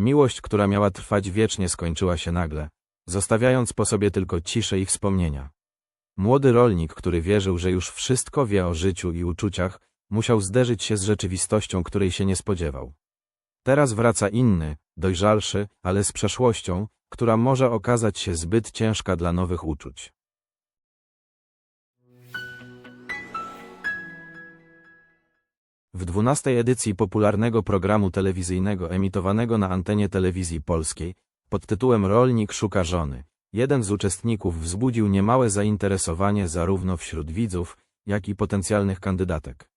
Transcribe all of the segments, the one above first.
Miłość, która miała trwać wiecznie, skończyła się nagle, zostawiając po sobie tylko ciszę i wspomnienia. Młody rolnik, który wierzył, że już wszystko wie o życiu i uczuciach, musiał zderzyć się z rzeczywistością, której się nie spodziewał. Teraz wraca inny, dojrzalszy, ale z przeszłością, która może okazać się zbyt ciężka dla nowych uczuć. W dwunastej edycji popularnego programu telewizyjnego emitowanego na antenie telewizji polskiej, pod tytułem Rolnik szuka żony, jeden z uczestników wzbudził niemałe zainteresowanie zarówno wśród widzów, jak i potencjalnych kandydatek.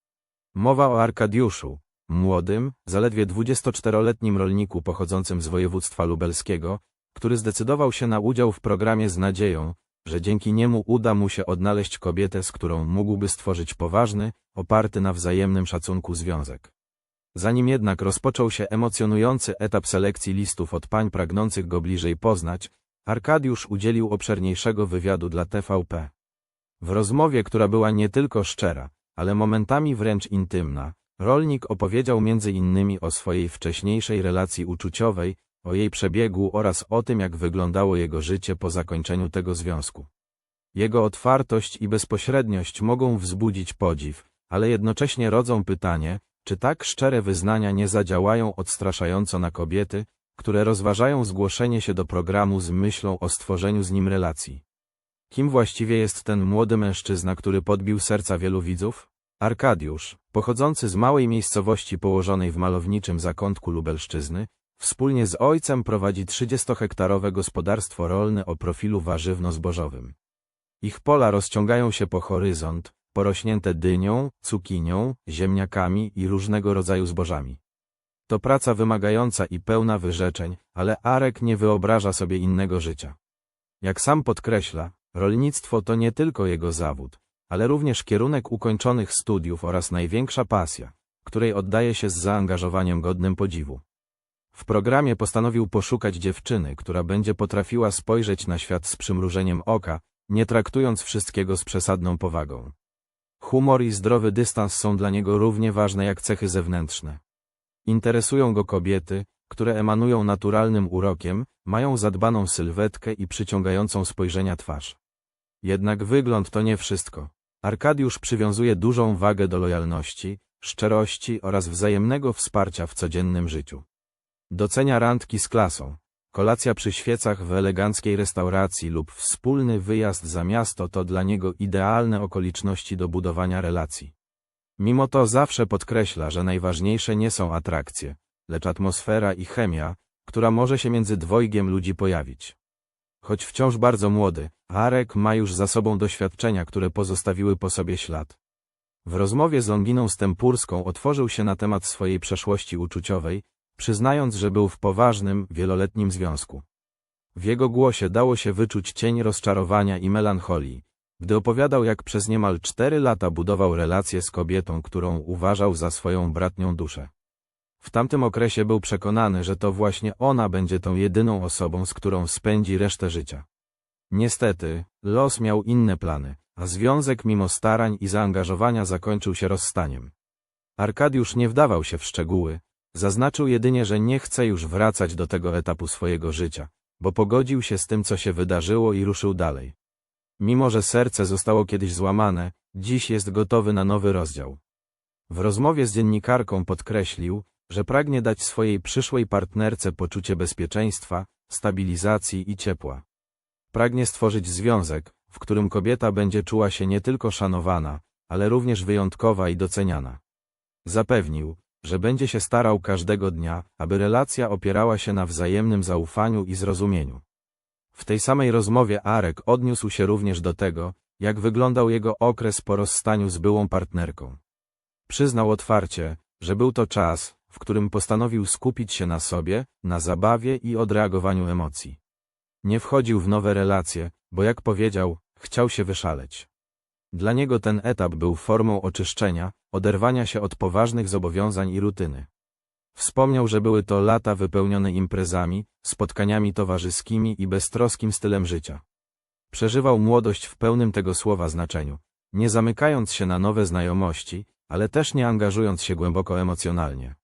Mowa o Arkadiuszu, młodym, zaledwie 24-letnim rolniku pochodzącym z województwa lubelskiego, który zdecydował się na udział w programie z nadzieją, że dzięki niemu uda mu się odnaleźć kobietę, z którą mógłby stworzyć poważny, oparty na wzajemnym szacunku związek. Zanim jednak rozpoczął się emocjonujący etap selekcji listów od pań pragnących go bliżej poznać, Arkadiusz udzielił obszerniejszego wywiadu dla TVP. W rozmowie, która była nie tylko szczera, ale momentami wręcz intymna, rolnik opowiedział między innymi o swojej wcześniejszej relacji uczuciowej, o jej przebiegu oraz o tym, jak wyglądało jego życie po zakończeniu tego związku. Jego otwartość i bezpośredniość mogą wzbudzić podziw, ale jednocześnie rodzą pytanie, czy tak szczere wyznania nie zadziałają odstraszająco na kobiety, które rozważają zgłoszenie się do programu z myślą o stworzeniu z nim relacji. Kim właściwie jest ten młody mężczyzna, który podbił serca wielu widzów? Arkadiusz, pochodzący z małej miejscowości położonej w malowniczym zakątku Lubelszczyzny, wspólnie z ojcem prowadzi 30-hektarowe gospodarstwo rolne o profilu warzywno-zbożowym. Ich pola rozciągają się po horyzont, porośnięte dynią, cukinią, ziemniakami i różnego rodzaju zbożami. To praca wymagająca i pełna wyrzeczeń, ale Arek nie wyobraża sobie innego życia. Jak sam podkreśla, rolnictwo to nie tylko jego zawód, ale również kierunek ukończonych studiów oraz największa pasja, której oddaje się z zaangażowaniem godnym podziwu. W programie postanowił poszukać dziewczyny, która będzie potrafiła spojrzeć na świat z przymrużeniem oka, nie traktując wszystkiego z przesadną powagą. Humor i zdrowy dystans są dla niego równie ważne jak cechy zewnętrzne. Interesują go kobiety, które emanują naturalnym urokiem, mają zadbaną sylwetkę i przyciągającą spojrzenia twarz. Jednak wygląd to nie wszystko. Arkadiusz przywiązuje dużą wagę do lojalności, szczerości oraz wzajemnego wsparcia w codziennym życiu. Docenia randki z klasą. Kolacja przy świecach w eleganckiej restauracji lub wspólny wyjazd za miasto to dla niego idealne okoliczności do budowania relacji. Mimo to zawsze podkreśla, że najważniejsze nie są atrakcje, lecz atmosfera i chemia, która może się między dwojgiem ludzi pojawić. Choć wciąż bardzo młody, Arek ma już za sobą doświadczenia, które pozostawiły po sobie ślad. W rozmowie z Longiną Stępurską otworzył się na temat swojej przeszłości uczuciowej, przyznając, że był w poważnym, wieloletnim związku. W jego głosie dało się wyczuć cień rozczarowania i melancholii, gdy opowiadał, jak przez niemal cztery lata budował relację z kobietą, którą uważał za swoją bratnią duszę. W tamtym okresie był przekonany, że to właśnie ona będzie tą jedyną osobą, z którą spędzi resztę życia. Niestety, los miał inne plany, a związek mimo starań i zaangażowania zakończył się rozstaniem. Arkadiusz nie wdawał się w szczegóły, zaznaczył jedynie, że nie chce już wracać do tego etapu swojego życia, bo pogodził się z tym, co się wydarzyło i ruszył dalej. Mimo, że serce zostało kiedyś złamane, dziś jest gotowy na nowy rozdział. W rozmowie z dziennikarką podkreślił, że pragnie dać swojej przyszłej partnerce poczucie bezpieczeństwa, stabilizacji i ciepła. Pragnie stworzyć związek, w którym kobieta będzie czuła się nie tylko szanowana, ale również wyjątkowa i doceniana. Zapewnił, że będzie się starał każdego dnia, aby relacja opierała się na wzajemnym zaufaniu i zrozumieniu. W tej samej rozmowie Arek odniósł się również do tego, jak wyglądał jego okres po rozstaniu z byłą partnerką. Przyznał otwarcie, że był to czas, w którym postanowił skupić się na sobie, na zabawie i odreagowaniu emocji. Nie wchodził w nowe relacje, bo jak powiedział, chciał się wyszaleć. Dla niego ten etap był formą oczyszczenia, oderwania się od poważnych zobowiązań i rutyny. Wspomniał, że były to lata wypełnione imprezami, spotkaniami towarzyskimi i beztroskim stylem życia. Przeżywał młodość w pełnym tego słowa znaczeniu, nie zamykając się na nowe znajomości, ale też nie angażując się głęboko emocjonalnie.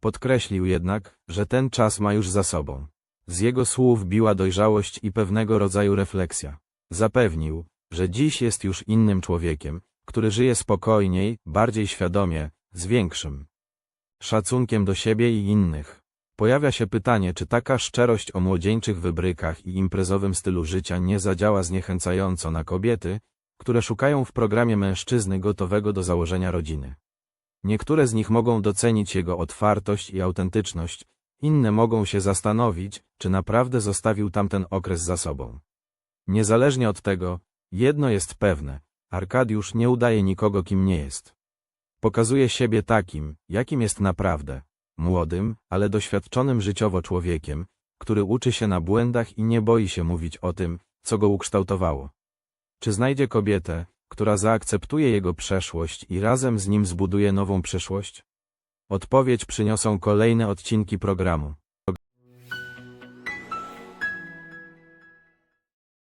Podkreślił jednak, że ten czas ma już za sobą. Z jego słów biła dojrzałość i pewnego rodzaju refleksja. Zapewnił, że dziś jest już innym człowiekiem, który żyje spokojniej, bardziej świadomie, z większym szacunkiem do siebie i innych. Pojawia się pytanie, czy taka szczerość o młodzieńczych wybrykach i imprezowym stylu życia nie zadziała zniechęcająco na kobiety, które szukają w programie mężczyzny gotowego do założenia rodziny. Niektóre z nich mogą docenić jego otwartość i autentyczność, inne mogą się zastanowić, czy naprawdę zostawił tamten okres za sobą. Niezależnie od tego, jedno jest pewne, Arkadiusz nie udaje nikogo kim nie jest. Pokazuje siebie takim, jakim jest naprawdę, młodym, ale doświadczonym życiowo człowiekiem, który uczy się na błędach i nie boi się mówić o tym, co go ukształtowało. Czy znajdzie kobietę, która zaakceptuje jego przeszłość i razem z nim zbuduje nową przyszłość? Odpowiedź przyniosą kolejne odcinki programu.